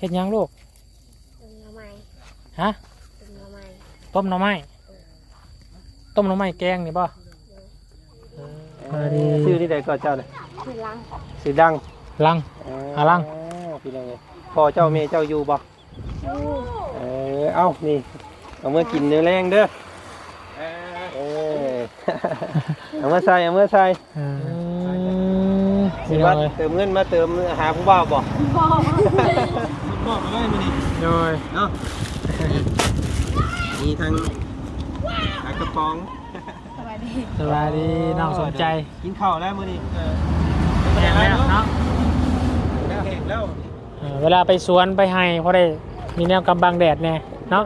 เฮ็ดหยังลูกต้นหน่อไม้ฮะ ต้นหน่อไม้ต้มหน่อไม้ต้มหน่อไม้แกงนี่ป่ะเออชื่อที่ใดก็เจ้าเลยคือลังสีดังลังเออหาลัง พี่น้องเลยพ่อเจ้าเมเจ้าอยู่บ่ลูกเออเอ้านี่เอามื่อกินเนื้อแรงเด้อเออเอามื่อใส่เอามื่อใส่เออสิพี่น้ว่าองเลยเติมเงินมาเติมหาผู้บ่าวบ่บอก บอกมาเลยมื้อนี้โดยเนาะมีทั้งหากระป๋องสวัสดีสวัสดีน้องสนใจกินข้าวแล้วมื้อนี้เออแข็งแล้วเนาะแล้วแห้งแล้วเออเวลาไปสวนไปให้เพราะได้มีแนวกำบังแดดแน่เนาะ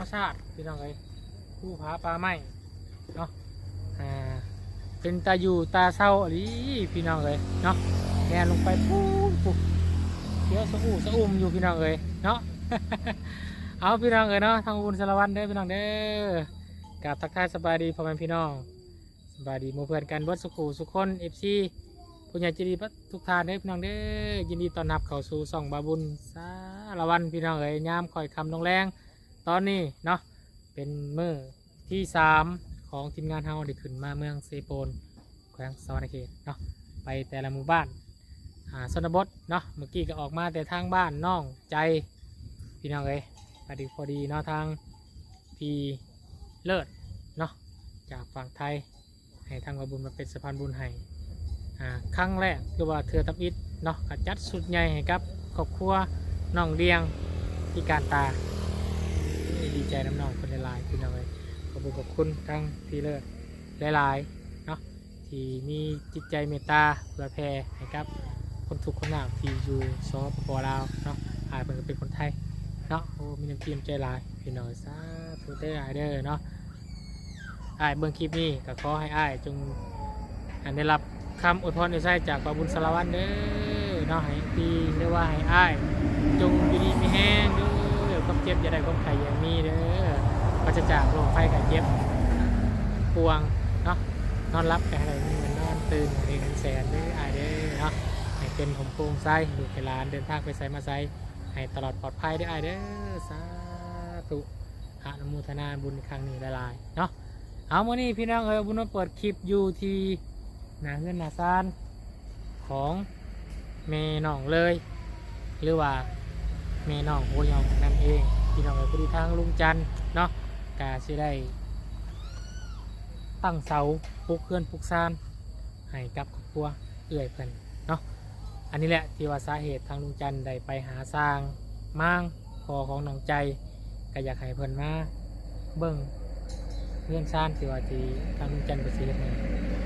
มชาติพี่น้องเลยผู้ผาปลาไม้เนาะอ่าเป็นตาอยู่ตาเศร้าอะไรพี่น้องเลยเนาะแงนลงไปปุ๊บปุ๊บเขียวสะอูสะอุ่มอยู่พี่น้องเลยเนาะเอาพี่น้องเอ๋ยเนาะทางอุบลสารวัตรเด้อพี่น้องเด้อกับทักทายสบายดีพ่อแม่พี่น้องสบายดีมู่เพื่อนกันเบิดสุขุสุขคนเอฟซีผู้ใหญ่ใจดีเบิดทุกทานเด้อพี่น้องเด้อยินดีต้อนรับเข้าสู่ส่องบาบุญสารวันพี่น้องเอ๋ยยามคอยคำลงแรง ตอนนี้เนาะเป็นมือที่สามของทีมงานเฮาได้ขึ้นมาเมืองเซโปนแขวงสวรรณเขตเนาะไปแต่ละหมู่บ้านอ่าชนบทเนาะเมื่อกี้ก็ออกมาแต่ทางบ้านน้องใจพี่น้องเอ๋ยพอดีพอดีเนาะทางพีเลิศเนาะจากฝั่งไทยให้ทางกบุญมาเป็นสะพานบุญให้อ่าครั้งแรกคือว่าเทือทับอิฐเนาะก็จัดสุดใหญ่ให้กับครอบครัวน้องเลียงที่การตา ใจน้ำนองคนหลายๆพี่น้องเลยขอบคุณขอบคุณทางพีเลิศหลายๆเนาะที่มีจิตใจเมตตาเผื่อแผ่ให้กับคนทุกคนหนาที่อยู่ซอปปลาวเนาะอายเป็นเป็นคนไทยเนาะโอ้มีน้ำจิ้มใจหลายพี่น้อยซาทูเตอร์ไอเดอร์เนาะไอเบิ่งคลิปนี้ก็ขอให้ไอายจงอันได้รับคำอวยพรในใจจากพระบุญสารวัตรเด้อเนาะให้ปีเรียกว่าให้ไอายจงอยู่ดีมีแห้งด้วามเจ็บอย่าได้ความไข่อย่ามีเด้อปราศจากโรคภัยไข้เจ็บปวงเนาะนอนรับอะไรมีเงินนอนตื่นเงินแสนเด้อไอายเด้อเนาะให้เป็นผมโปร่งใสลูกให้หลานเดินทางไปไสมาไสให้ตลอดปลอดภัยได้ออ้ายเด้อสาธุอนุโมทนาบุญครั้งนี้หลายๆเนาะเอามื่อนี้พี่น้องเอ๋ยบุญมาเปิดคลิปอยู่ที่หนาเงินหนาซานของเมน้องเลย หรือว่าเมน้องโวยองนั่นเอง พี่น้องเอ๋ยพอดีทางลุงจันทร์เนาะกาสิได้ ตั้งเสาปลูกเคลื่อนปลูกซานให้กับครอบครัวเอื่อยเพิ่นเนาะอันนี้แหละที่ว่าสาเหตุทางลุงจันทร์ได้ไปหาสร้างมั่งพอของน้องใจก็อยากให้เพิ่นมาเบิ่งเรื่องซ่านที่ว่าที่ทางลุงจันทร์ไปเสียนี่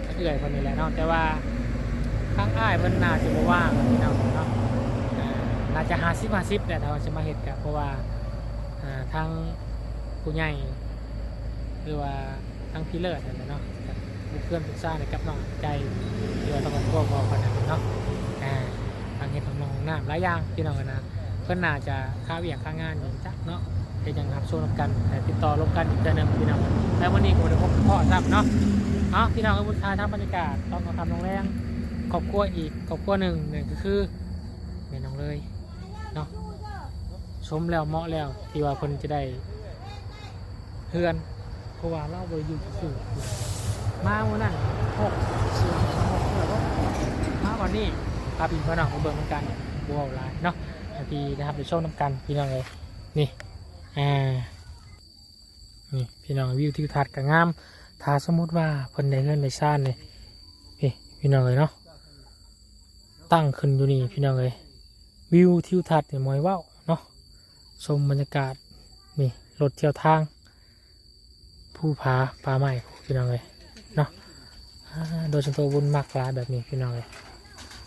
ก็เอื่อยเพิ่นนี่แหละเนาะแต่ว่าข้างอ้ายเพิ่นน่าจะบ่ว่างพี่น้องเนาะอ่าน่าจะหาสิบหาสิบแหละถ้าว่าจะมาเฮ็ดก็เพราะว่า ทางผู้ใหญ่หรือว่าทางพี่เลิศนั่นแหละเนาะบุเพื่อนลูกซ่าในกับน้องใจเรือต้องกันพวกพอกันนั้นเนาะอ่าทางเห็ดของน้องน้ำหลายอย่างพี่น้องกันะเพื่อนน่าจะค่าเวียงค่างานอย่างจักเนาะเป็นยังครับช่วงกันแต่ติดต่อลงกันอีกเดือนนึงพี่น้องแล้ววันนี้ผมได้พบพ่อทราบเนาะเอาพี่น้องกับบุญทายทำบรรยากาศต้องทำโรงแรงครอบครัวอีกครอบครัวหนึ่งหนึ่งก็คือแม่น้องเลย ชมแล้วเหมาะแล้ว ที่ว่าคนจะได้เพื่อนเพราะว่าเราบริอยู่สื่อมาวันนั้นหกเสือหกเสือก็มาวันนี้พาพี่พี่น้องเบิ่งน้ำกันบัวลายเนาะพี่นะครับไปชมน้ำกันพี่น้องเลยนี่อ่านี่พี่น้องวิวทิวทัศน์กับงามถ้าสมมุติว่าเพิ่นได้เงินในซ่านเนี่ยพี่พี่น้องเลยเนาะตั้งขึ้นอยู่นี่พี่น้องเลยวิวทิวทัศน์เนี่ยมอยว้าเนา ชมบรรยากาศนี่รถเที่ยวทาง ผู้ผาป่าใหม่พี่น้องเลยเนาะโดยส่วนตัวบุญมักลายแบบนี้พี่น้องเลย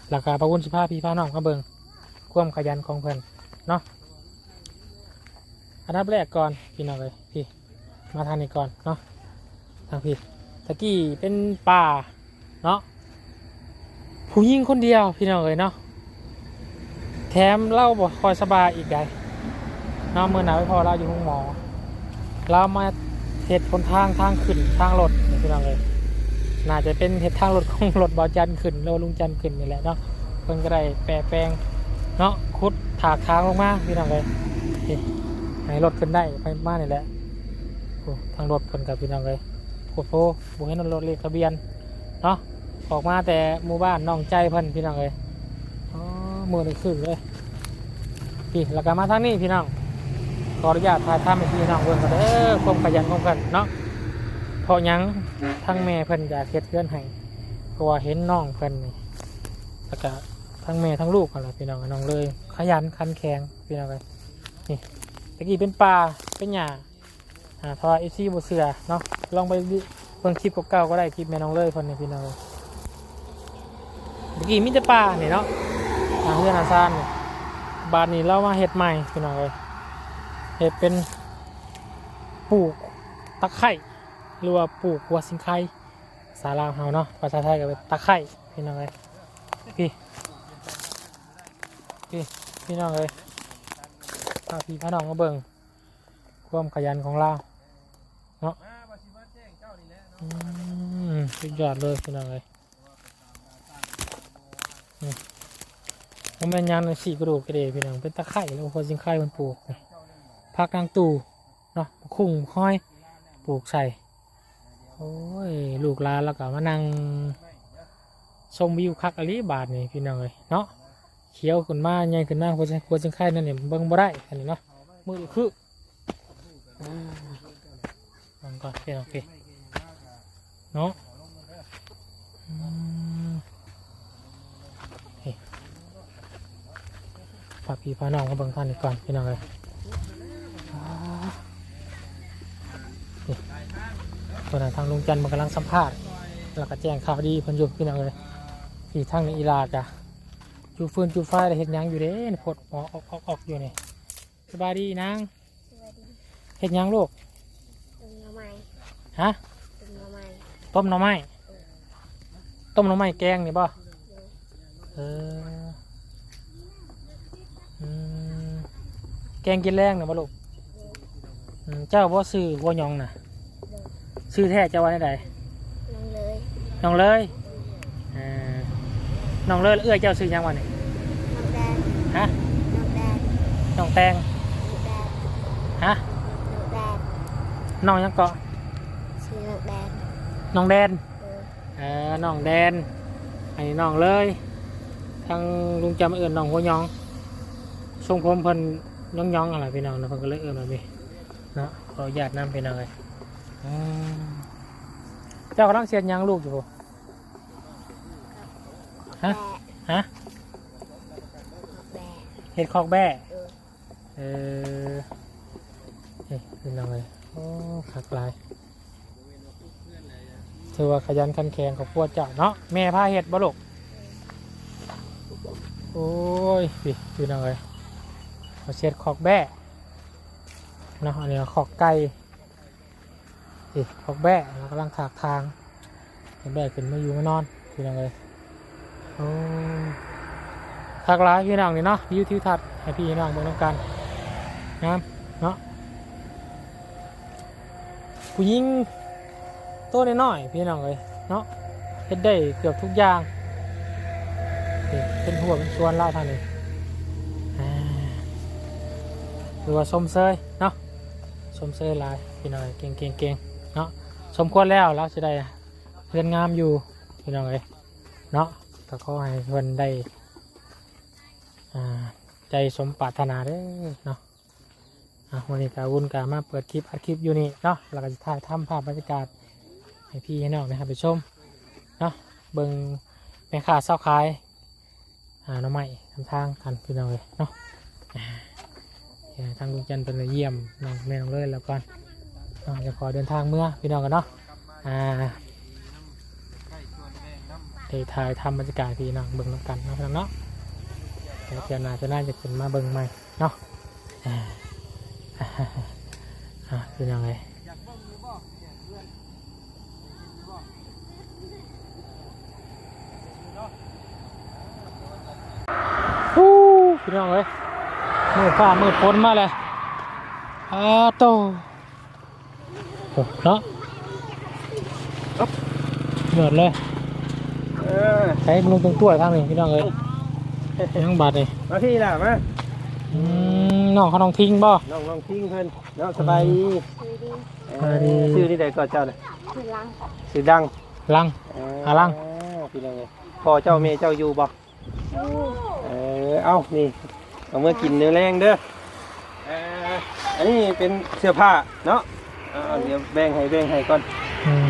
หลักการพระบุญสิพาพี่พาน้องก็เบิงความขยันของเพิ่นเนาะอันดับแรกก่อนพี่น้องเลยพี่มาทางนี้ก่อนเนาะทางพี่ตะกี้เป็นป่าเนาะผู้หญิงคนเดียวพี่น้องเลยเนาะแถมเล่าบ่คอยสบายอีกได้ นาะเมื่อหนาวไม่พอเราอยู่ห้องหมอ เรามาเหตุผลทางทางขึ้นทางรถนี่พี่น้องเลยน่าจะเป็นเหตุทางรถของรถบอจันขึ้นแล้วลุงจันขึ้นนี่แหละเนาะเพิ่นก็ได้แปรแปลงเนาะขุดถากทางลงมาพี่น้องเลยนี่ให้รถขึ้นได้ไปมานี่แหละทางรถเพิ่นกับพี่น้องเลยโคตรโพบุเห็นรถเลขทะเบียนเนาะออกมาแต่หมู่บ้านน้องใจเพิ่นพี่น้องเลยอ๋อมือหนึ่งขึ้นเลยพี่แล้วก็มาทางนี้พี่น้อง ขออนุญาตถ่ายทำให้พี่น้องเบิ่งกันเด้อความขยันของเพิ่นเนาะเพราะหยังทั้งแม่เพิ่นอยากเฮ็ดเพื่อนให้เพราะว่าเห็นน้องเพิ่นนี่แล้วก็ทั้งแม่ทั้งลูกกันแหละพี่น้องน้องเลย ขยันขันแข็งพี่น้องเลยนี่ตะกี้เป็นปลาเป็นหญ้าอ่าทอเอซี่บ่เสือเนาะลองไปเบิ่งคลิปเก่าๆก็ได้คลิปแม่น้องเลยเพิ่นนี่พี่น้องเลยตะกี้มีแต่ปลานี่เนาะทางเพื่อนอาซานนี่บานนี้เรามาเฮ็ดใหม่พี่น้องเลย เห็ดเป็นปลูกตะไคร่หรือว่าปลูกหัวสิงไคสาลาวเฮาเนาะภาษาไทยก็เป็นตะไคร่พี่น้องเลยพี่พี่พี่น้องเลยพาพี่พาน้องมาเบิ่งความขยันของเราเนาะอืมสุดยอดเลยพี่น้องเลยนี่ผมเป็นยันสีกระดูกกระเดยพี่น้องเป็นตะไคร่แล้วหัวสิงไคมันปลูกนี่ พักนางตู่เนาะคุ้งห้อยปลูกใส่โอ้ยลูกลานแล้วก็มานั่งชมวิวคักอลีบาทนี่พี่น้องเลยเนาะเขียวขึ้นมาใหญ่ขึ้นมาควรจะควรจะไข่นั่นนี่เบิ่งบ่ได้อันนี้เนาะมือคือมลองก่อนพี่น้องพี่เนาะอืมเฮ้ยพาพี่พาน้องมาเบิ่งท่านนี้ก่อนพี่น้องเลย ตอนนั้นทางลุงจันทร์มันกำลังสัมภาษณ์แล้วก็แจ้งข่าวดีเพิ่นอยู่พี่น้องเลยที่ทางในอีลากะจูฟืนจูไฟได้เห็ดหยังอยู่เด้นี่พดหมอออกออกออกอยู่นี่สบายดีนางสวัสดีเห็ดหยังลูกต้มหน่อไม้ฮะต้มหน่อไม้ต้มหน่อไม้ต้มหน่อไม้แกงนี่ป่ะโดยเอออืมแกงกินแรงเนี่ยป่ะลูกอืมเจ้าบ่ซื้อวัวหยองน่ะโด ยซื้อแท้เจ้าวันไหนน้องเลยน้องเลยอ่าน้องเลยเอื้อยเจ้าซื้อหยังวันนี้น้องแดงฮะน้องแดงน้องแตงน้องแดงฮะน้องแดงน้องยังเกาะชื่อน้องแดงน้องแดนโดยเออน้องแดนอันนี้น้องเลยทางลุงจำเอื่นน้องหัวยองทรงผมเพิ่นย่องย่องๆอะไรพี่น้องนะเพิ่นก็เลยเอื่นแบบนี้เนาะขออนุญาตนำพี่น้องเลยอืม เจ้ากำลังเสียนหยังลูกอยู่บ่ฮะฮะแบะเห็ดคอกแบ่โดยเออเฮ้ยพี่น้องเลยโอ้ขักหลายถือว่าขยันขันแข็งของพวกเจ้าเนาะแม่พาเห็ดบ่ลูกโอ้ยพี่พี่น้องเลยเอาเช็ดขอกแบ่เนาะอันนี้ขอกไก่ พี่ขอกแบ่เรากำลังถากทางแบ่ขึ้นมาอยู่มานอนพี่น้องเลยโอ้ทักหลายพี่น้องนี่เนาะวิวทิวทัศน์ให้พี่น้องเบิ่งน้ำกันงามเนาะผู้หญิงตัวน้อยๆพี่น้องเลยเนาะเฮ็ดได้เกือบทุกอย่างเป็นหัวเป็นส่วนเล่าทางนี้อ่าหรือว่าสมเซยเนาะสมเซยลายพี่น้อยเก่งเก่งเก่ง สมควรแล้วเราจะได้เรียนงามอยู่พี่น้องเลยเนาะก็ขอให้เพิ่นได้ใจสมปรารถนาเด้เนาะวันนี้กาวุ่นกามาเปิดคลิปอัดคลิปอยู่นี่เนาะแล้วก็จะถ่ายทำภาพบรรยากาศให้พี่ให้น้องนะครับไปชมเนาะเบิ่งแม่ค้าเศร้าขายหาน้องใหม่ทำทางกันพี่น้องเลยเนาะทางลุงจันทร์เป็นเยี่ยมน้องแม่น้องเลยแล้วก่อน นาะจะขอเดินทางเมื่อพี่น้องกันเนาะอ่าได้ถ่ายทำบรรยากาศพี่น้องเบิ่งน้ำกันเนาะพี่น้องเนาะเดี๋ยวเดี๋ยวหนาจะน่าจะขึ้นมาเบิ่งใหม่เนาะอ่าอ่าเป็นยังไงฮู้พี่น้องเอ้ยมืดฟ้ามืดฝนมาเลยอาโต เนาะเหมือดเลยเออใช้ลุงตรงตัวทางนี้พี่น้องเอ้ยยังบาดเลยมาพี่ล่ะมาอืมน้องเขาต้องทิ้งบ่น้องลองทิ้งเพิ่นเนาะสบายดีสบายดีชื่อที่ใดก็เจ้าน่ะคือลังชื่อดังลังเอหาลังพี่น้องเอ้ยพ่อเจ้าแม่เจ้าอยู่บ่เออเอ้านี่เอามื่อกินเนื้อแรงเด้อเอออันนี้เป็นเสื้อผ้าเนาะเอาเดี๋ยวแบ่งให้แบ่งให้ก่อนอืม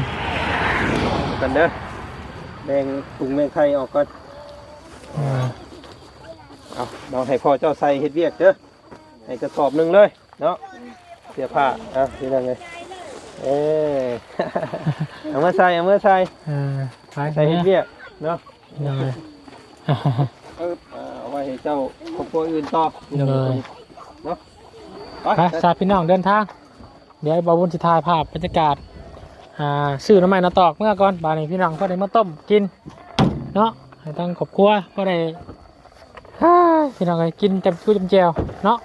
กันเด้อแบ่งถุงแบ่งไข่ออกก่อนอ่าเอาเราให้พ่อเจ้าใส่เฮ็ดเวียกเด้อให้กระสอบหนึงเลยเนาะเสื้อผ้าอะพี่น้องเอ้ยเออเอามาใส่เอามาใส่อ่าไปใส่เฮ็ดเวียกเนาะ ยังไง เออเอาไว้ให้เจ้าครอบครัวอื่นต่อเลยเนาะไปสาพี่น้องเดินทาง เดี๋ยวบาวุนสิถ่ายภาพบรรยากาศอ่าซื้อน้ำมันนาตอกเมื่อก่อนบานนี้พี่น้องก็ได้มาต้มกินเนาะให้ตั้งครอบครัวก็ได้พี่น้องก็กินเต็มชู้เต็มเจวเนาะ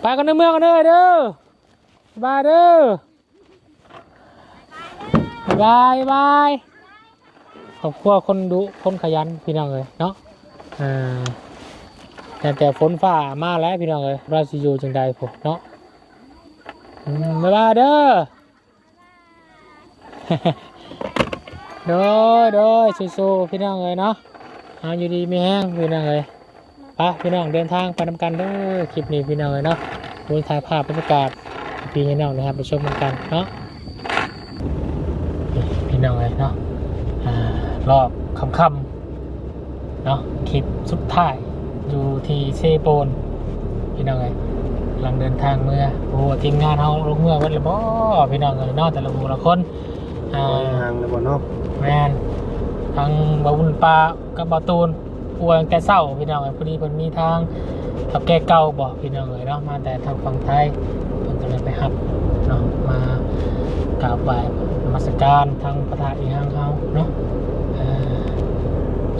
ไปกันในเมืองกันเด้อเด้อบายเด้อบายบายครอบครัวคนดุคนขยันพี่น้องเลยเนาะอ่าแต่แต่ฝนฟ้ามาแล้วพี่น้องเอ้ยราสิอยู่จังใดผมเนาะ บ๊ายบายเด้อโดยโดยสู้ๆพี่น้องเอ้ยเนาะเอาอยู่ดีมีแห้งพี่น้องเอ้ยไปพี่น้องเดินทางไปนำกันเด้อคลิปนี้พี่น้องเอ้ยเนาะดูถ่ายภาพบรรยากาศพี่น้องนะครับไปชมกันเนาะพี่น้องเอ้ยเนาะรอบค่ำๆเนาะคลิปสุดท้ายอยู่ที่เซโปนพี่น้องไงกำลังเดินทางเมื่อโอ้โหทีมงานเขาลงเมื่อวันละบ่พี่น้องเลยเนอกแต่ละหมู่ละคนอ่าห่างเลยบ่เนาะแมนทางบาวุนปลากับบาตูนป่วยตั้งแต่เศร้าพี่น้องเอ้ยพอดีเพิ่นมีทางทับแก่เก่าบอกพี่น้องเลยเนาะมาแต่ทางฝั่งไทยเพิ่นก็เลยไปหับเนาะมากราบไหว้นมัสการทางพระธาตุอีห้างเขาเนาะอ่า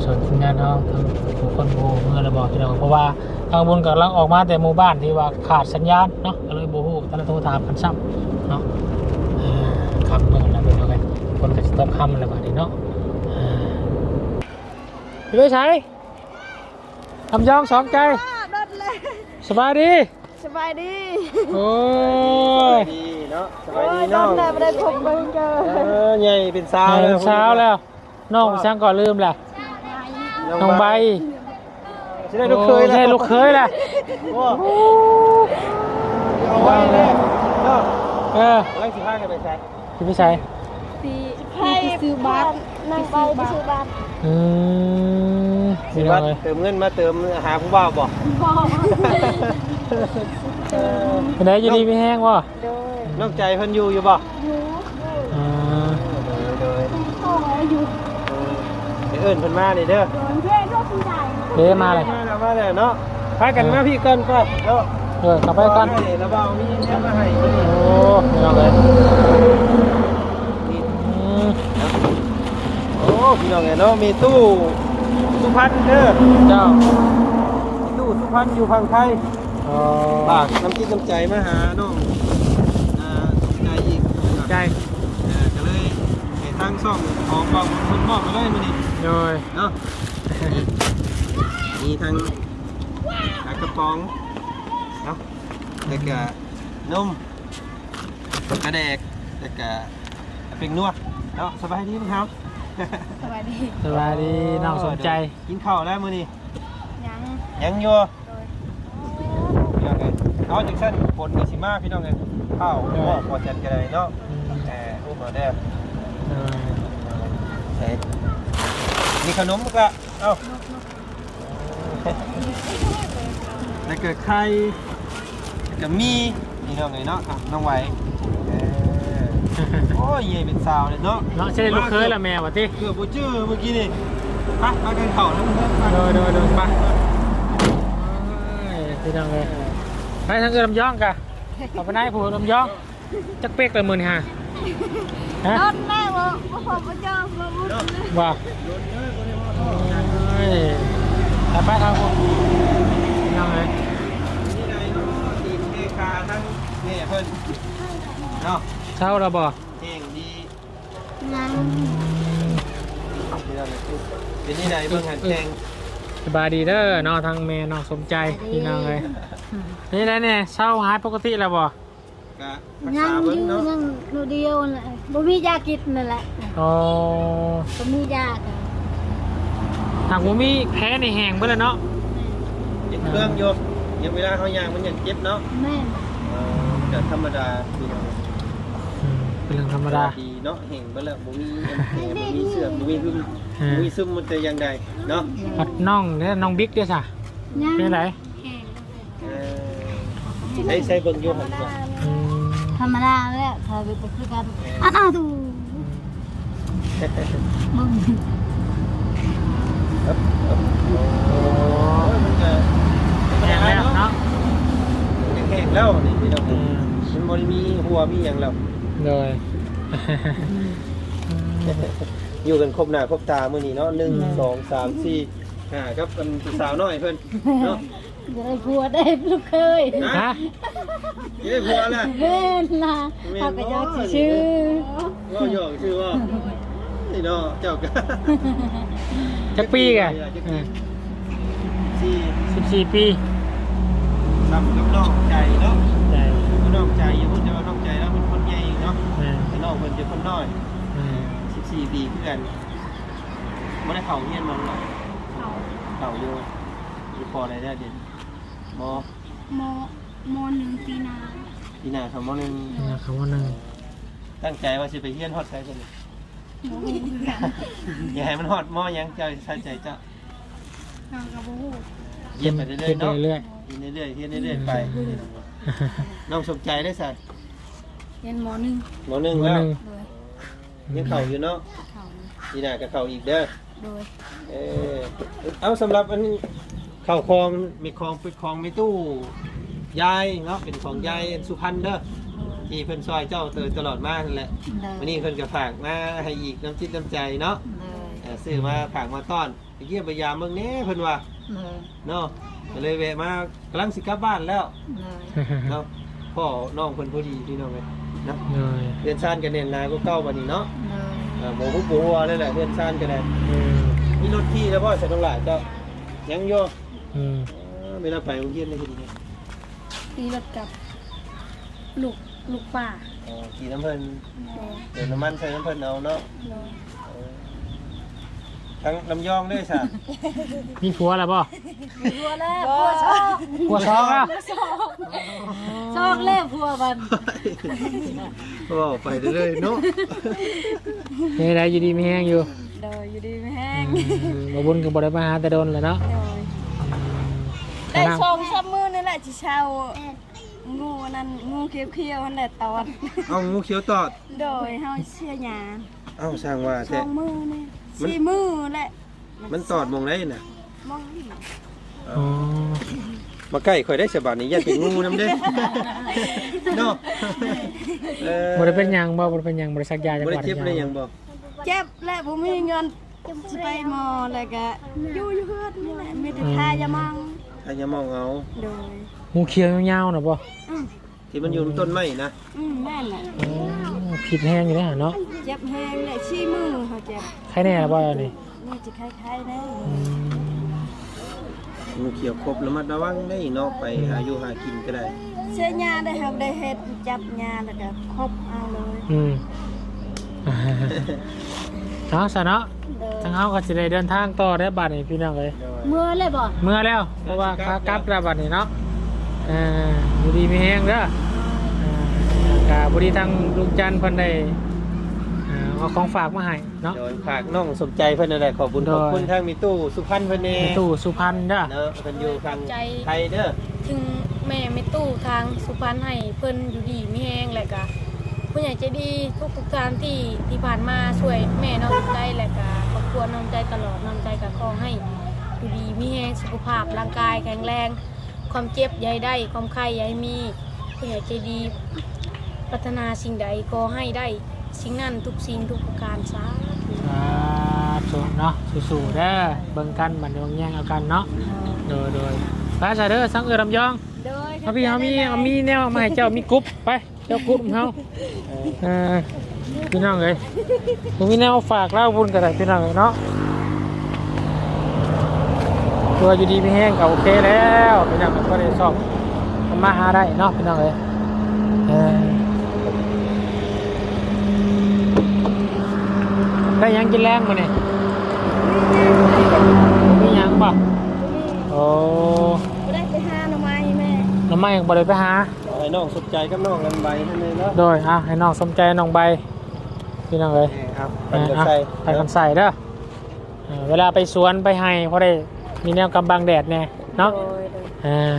ส่วนทีมงานเขาทั้งผู้คนโบเมื่อระบอกพี่น้องเพราะว่าทางบนกำลังออกมาแต่หมู่บ้านที่ว่าขาดสัญญาณเนาะก็เลยโบฮูตะละโทรถามกันซ้ำเนาะอ่าครับเมื่อแล้วเป็นยังไงคนก็จะต้องคำอะไรแบบนี้เนาะอ่าพี่ไปใช้ทำยองสองใจรถเลยสบายดีสบายดี โอ้สบายยดีเนาะสโอ้บายยดีรเนาะถเลยไม่ได้พบเบิ่งเจอเออใหญ่เป็นสาวเช้าเช้าแล้ว น้องช่างก่อนลืมแหละ น้องใบสิได้ลูกเคยโอ้ใช่ลูกเคยแหละโอ้เอาไว้เลยเนาะเออไว้สิพากันไปใส่พี่พี่ชัยสีให้ซื้อบัตรนั่งไปไปซื้อบัตรอืมสินี่ว่าเลยเติมเงินมาเติมหาผู้บ่าวบ่เออเป็นไงอยู่ดีไม่แห้งวะโดยนอกใจเพิ่นอยู่อยู่บ่อยู่อ่าโดยห้องอะไรอยู่ เดี๋ยวเอิ้นเพิ่นมานี่เด้อโดนเพื่อนรถสีใหญ่เดี๋ยวมาเลยมาแล้วมาแล้วเนาะพากันมาพี่ก่อนก่อนเนาะเออกลับไปก่อนแล้วบ่าวมีแนวมาให้มื้อนี้โอ้ไม่เอาเลยนี่อืมโอ้พี่น้องเอ้ยเนาะมีตู้สุพรรณเด้อเจ้ามีตู้สุพรรณอยู่ฝั่งไทยอ๋อฝากน้ำจิตน้ำใจมาหาน้องอ่าใจอีกใจเออก็เลยให้ทางช่องของบางคนมอบไปเลยมื้อนี้ โดยเนาะมีทั้งอ่ากระป๋องเนาะแล้วก็นมกระแดกแล้วก็เป็นนวดเนาะสบายดีมั้งครับสบายดีสบายดีน้องสนใจ กินข้าวแล้วมื้อนี้ยังยังอยู่โดยพี่น้องเอ้ยเอาจังซั่นฝนก็สิมาพี่น้องเอ้ยข้าวหม้อพอจัดก็ได้เนาะอืมแต่อุ้มเอาเด้อเออเฮ้ย มีขนมก็เอ้าแล้วก็ไข่แล้วก็มีพี่น้องเอ้ยเนาะอะน้องไหวเออโอ้ยเย่เป็นสาวเลยเนาะเนาะใช่ลูกเคยละแม่วะติเกือบบ่ชื่อเมื่อกี้นี่ไปมากันเข่าแล้วมันไปโดยโดยโดยไปพี่น้องเลยไปทางเอือลำยองกะเอาไปไหนผู้ลำยองจักเป๊กเลยมือนี่ฮะฮะรถแม่บ่บ่พอบ่เจอบ่บุญเลยว่า เอ้ยไปไปทางผู้พี่น้องนี่ไงเนาะทีมเอคาทั้งแม่ยเพิ่นเนาะเช้าเราบ่เก่งดียังนี่เราเลยคือเป็นนี่ไงเบิ่งหันแข่งสบายดีเด้อน้องทางแม่น้องสมใจพี่น้องเลยนี่แหละเนี่ยเช้าหายปกติแล้วบ่กะรักยังอยู่นยังหนูเดียวแหละบ่มียากินนั่นแหละอ๋อบ่มียาค่ะ หากว่ามีแพ้ในแหงเบิ่แล้วเนาะเจ็บเครื่องโยมยังเวลาเขายางมันยังเจ็บเนาะแม่เออแต่ธรรมดาพี่น้องอืมเป็นเรื่องธรรมดา ดีเนาะเห็นบ่แล้วบ่มีอันแหงบ่มีเสือกบ่มีพึ่งอ่าบ่มีซึมมันจะยังใดเนาะพัดน้องเนี่ยน้องบิ๊กเด้อจ้ะยังเป็นไรเออใช้ใช้เบิ่งอยู่หั่นก่อนอืมธรรมดาแล้วถ้าไปคือกันอ้าวดูมึงครับครับโอ้ยมันก็ แหงแล้วเนาะมันแห้งแล้วนี่พี่น้องอืมมันบ่ได้มีหัวมีหยังแล้วเลยอยู่กันครบหน้าครบตามื้อนี้เนาะหนึ่งสองสามสี่ห้าครับเป็นผู้สาวน้อยเพิ่นเนาะจะได้ผัวได้ลูกเคยฮะยี่ได้ผัวแล้วแม่นล่ะเขาก็ยากสิชื่อว่าหยอกชื่อว่านี่เนาะเจ้าก็ จักปีกะสี่สิบสี่ปีทำกับนอกใจเนาะใช่ก็นอกใจอย่าพูดจะว่านอกใจแล้วเป็นคนใหญ่เนาะแม่แต่นอกเพิ่นจะคนน้อยแม่สิบสี่ปีเพื่อนไม่ได้เข่าเฮียนมันหรอกเข่าอยู่อยู่พออะไรได้เด่นมอมมหนึ่งปีนาปีหน้าทำมอหนึ่ง นะคำว่าหนึ่งตั้งใจว่าสิไปเฮียนฮอดใส่คน อย่าให้มันฮอดมอยังเจ้าใส่ใจเจ้าเราก็บ่ฮู้เยี่ยมไปเรื่อยๆขึ้นเนาะไปเรื่อยเฮียนเรื่อยๆเฮียนเรื่อยๆไป น้องสมใจได้สัตว์เรียนมหนึ่งมอหนึ่งๆวันแล้วหนึ่งโดยยังเข่าอยู่เนาะเขาปีหน้าก็เข่าอีกเด้อ โดยเออเอาสำหรับอันเข่าคลองมีคลองเป็นคลองมีตู้ยายเนาะเป็นของยายสุพรรณเด้อ ที่เพิ่นซอยเจ้าเตยตลอดมานั่นแหละโดยวันนี้เพิ่นก็ฝากมาให้อีกน้ำจิตน้ำใจเนาะโดยเออซื้อมาฝากมาต้อนไปเยี่ยมไปยามเมืองแหนี้เพิ่นว่าโดยเนาะก็เลยแวะมากำลังสิกลับบ้านแล้วโดยเนาะพ่อน้องเพิ่นพอดีพี่น้องเลยเนาะเลยเรียนชานกันเน้นนาก็เก้าวันนี้เนาะโดยเออบ่ฮู้บ่ฮู้ว่าเลยแหละเรียนชานกันได้อืมมีรถที่แล้วบ่ใส่ตรงหลายเจ้ายังอยู่อืมเออเวลาไปโรงเรียนได้คือดีตีรถกับลูก ลูกป่าอ๋อขี่น้ำเพิ่นโดยเดี๋ยวน้ำมันใส่น้ำเพิ่นเอาเนาะโดยเออทั้งลำยองด้วยซะมีผัวแล้วป่ะผัวแล้วผัวชอบผัวสองแล้ว ชอบแล้วผัวบันว้าวไปเรื่อยๆเนาะนี่ได้อยู่ดีไม่แห้งอยู่โดยอยู่ดีไม่แห้อืงมมาบุญกับบได้มาหาแต่โดนแหล้วเนาะโดยข้าได้งชมซับมือนี่แหละที่เช่า งูนั่นงูเขียวๆนั่นแหละตอด เอางูเขียวตอด โดยเฮาเสียหยาเอาสร้างว่าสแต่ องมือนี่มัน สี่มือแหละมันตอดมองได้น่ะมองนี่อ๋อมาใกล้ข่อยได้ฉบับนี้อย่าเป็นงูนำเด้ เนาะเออบ่ได้เป็นหยังบ่บ่ได้เป็นหยังบ่ได้สักยาจังบ่หได้วัดเจ็บเลยหยังบ่เจ็บและบ่มีเงินสิไปหมอแล้วก็อยู่อยู่เฮือนนี่แหละมีแต่ทายามังถ้าอย่ามองเอาโดย งูเขียวยาวๆน่ะบ่อืมที่มันอยู่บนต้นไม้นะอืมแม่นแหละอ๋อผิดแห้งอยู่แล้วเนาะเจ็บแฮงและชี้มือเขาเจ็บใครแน่ล่ะบ่อันนี้นี่จะคล้ายๆแน่อืมงูเขียวครบระมัดระวังได้เนาะไปหาอยู่หากินก็ได้เสียหยาได้เฮาได้เฮ็ดจับหยาแล้วก็ครบเอาเลยอืมเนาะซะเนาะโดยทางเฮาก็สิได้เดินทางต่อได้บัดนี้พี่น้องเอ้ยเมื่อเลยบ่เมื่อแล้วเพราะว่าขากลับแล้วบัดนี้เนาะ อ่าอยู่ดีมีแห้งเด้ออ่ากาบดีทางลุงจันทร์เพิ่นได้อ่าเอาของฝากมาให้เนาะเดี๋ยวฝากน้องสมใจเพิ่นนั่นแหละขอบคุณโดขยอบคุณทางมีตู้สุพรรณเพิ่นแน่ในตู้สุพรรณเด้อเนาะเพิ่นอยู่ทางใจไทยเด้อถึงแม่ไม่ตู้ทางสุพรรณให้เพิ่นอยู่ดีไม่แห้งแหละกะผู้ใหญ่ใจดีทุกทุกๆท่านที่ที่ผ่านมาช่วยแม่น้องใจและก็ครอบครัวน้องใจตลอดน้องใจก็ขอให้อยู่ดีมีแรงสุขภาพร่างกายแข็งแรง ความเจ็บยาให้ได้ ความไข้ยาให้มีผู้ใหญ่ใจดีปรารถนาสิ่งใดขอให้ได้สิ่งนั้นทุกสิ่งทุกประการสาธุสาธุเนาะสู้ๆเด้อเบิ่งกันบัดนี้แย่งเอากันเนาะโดยโดยไปซะเด้อสังเอือลำยองโดยเอาพี่เอามีเอามีแนวมาให้เจ้ามีกรุ๊ปไปเจ้ากรุ๊ปเฮาเออพี่น้องเอ้ยผมมีแนวฝากเล่าบุญกันได้พี่น้องเอ้ยเนาะ ตัวอยู่ดีไม่แห้งก็โอเคแล้วพี่น้องก็ได้สอบทำมาหาได้เนาะพี่น้องเอ้ยเออได้หยังกินแรงมาเนี่ยมีหยังป่ะโอ้บ่ได้ไปหาหน่อไม้แม่น้ำไม้ยังบ่ได้ไปหาไอ้น้องสนใจกับน้องลำใบนั่นเลยเนาะโดยอะให้น้องสมใจน้องใบพี่น้องเอ้ยนี่ครับเอกันอจะอะใส่ไปคำใส่เด้อเออเวลาไปสวนไปให้เพราะได้ มีแนวกำบังแดดแน่เนาะโดยโดยเออ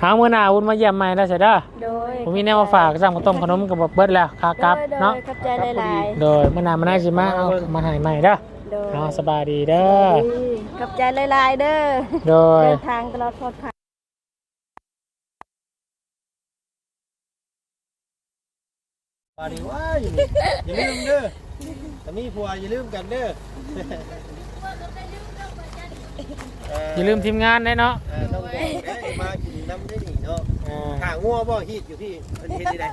หามื้อหน้าวุ่นมาเยี่ยมใหม่ได้เสียเด้อโดยผมมีแนวมาฝากสั่งข้าวต้มขนมกับเบิดแล้วคากลับโดยเนาะขอบใจหลายโดยมื้อหน้ามาได้สิมาเอามาให้ใหม่เด้อๆโดยเนาะสบายดีเด้อขอบใจหลายๆเด้อโดย เดินทางตลอดปลอดภัยปาดีว่าอย่าลืมอย่าลืมเด้อถ้ามีผัวอย่าลืมกันเด้อ อย่าลืมทีมงานได้เนาะเออต้องบอกได้มากินน้ำได้นี่เนาะเออข่างงัวบ่ฮีดอยู่พี่มันเฮ็ดที่ไหน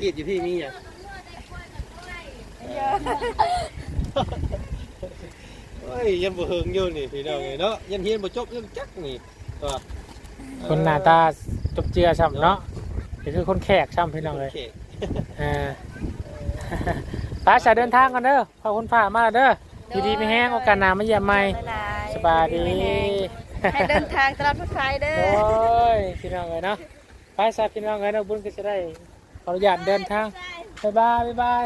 ฮีดอยู่พี่มีอะเฮ้ยยันบ่เฮิงอยู่นี่พี่น้องเอ้ยเนาะยันเฮียนบ่จบเรื่องจักนี่ก็คนหน้าตาจบเจือช่ำเนาะนี่คือคนแขกช่ำพี่น้องเลยโคเออป้าจะเดินทางกันเด้อขอบคุณฝ่ามาเด้ออยู่ดีไม่แห้งโอกาสหนามาเยี่ยมใหม่หลายๆ สบายดีให้เดินทางตลอดปลอดภัยเด้อโอ้ยพี่น้องเลยเนาะไปซะพี่น้องเลยเนาะบุญก็จะได้ขออนุญาตเดินทางบ๊ายบายบ๊ายบาย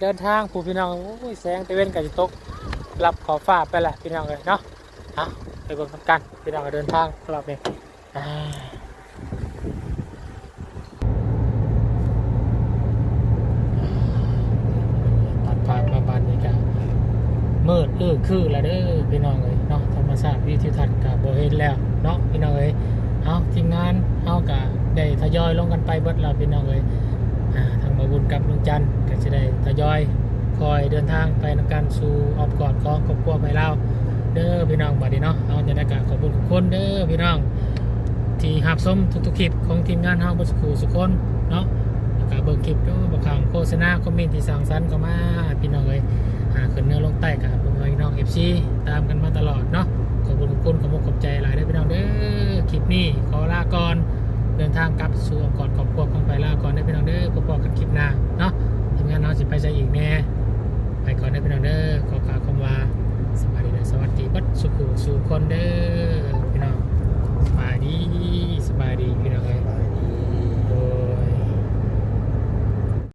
เดินทางผู้พี่น้องโอ้ยแสงตะเวนกับจิตกรับขอฝากไปละพี่น้องเลยเนาะเอาไปเบิ่งทำกันพี่น้องก็เดินทางรอบนี้อ่าตัดภาพมาบานนี้กัน มืดอือคือละเด้อพี่น้องเอ้ยเนาะธรรมชาติวิวทิวทัศน์กับโบเห็นแล้วเนาะพี่น้องเอ้ยเอาทีมงานเอากะได้ทยอยลงกันไปเบิดแล้วพี่น้องเอ้ยทางมาบุญกับลุงจันทร์ก็จะได้ทยอยคอยเดินทางไปนำกันสู่ออบกอดของครอบครัวไปแล้วเด้อพี่น้องบัดนี้เนาะเอาจะได้กะขอบคุณทุกคนเด้อพี่น้อง ที่หับส้มทุกๆคลิปของทีมงานเฮาบสุขสุขคนเนาะแล้วก็เบิ่งคลิปด้วยบ่ขังโฆษณาคอมเมนต์ที่สร้างสรรค์เข้ามาพี่น้องเอ้ย ขึ้นเนื้อลงใต้กับพี่น้องเอฟซีตามกันมาตลอดเนาะขอบคุณทุกนขอบคุณขอบใจหลายได้พี่น้องเด้อคลิปนี้ขอลาก่อนเดินทางกลับสู่องค์กอดขอบครัวของไปลาก่อนได้พี่น้องเด้อพบกันคลิปหน้าเนาะทำงานน้องสิไปใจอีกแน่ไปก่อนได้พี่น้องเด้อขอกล่าวคำว่าสวัสดีสวัสดีบัดสุขุสู่คนเด้อพี่น้องสบายดีสบายดีพี่น้องเอ้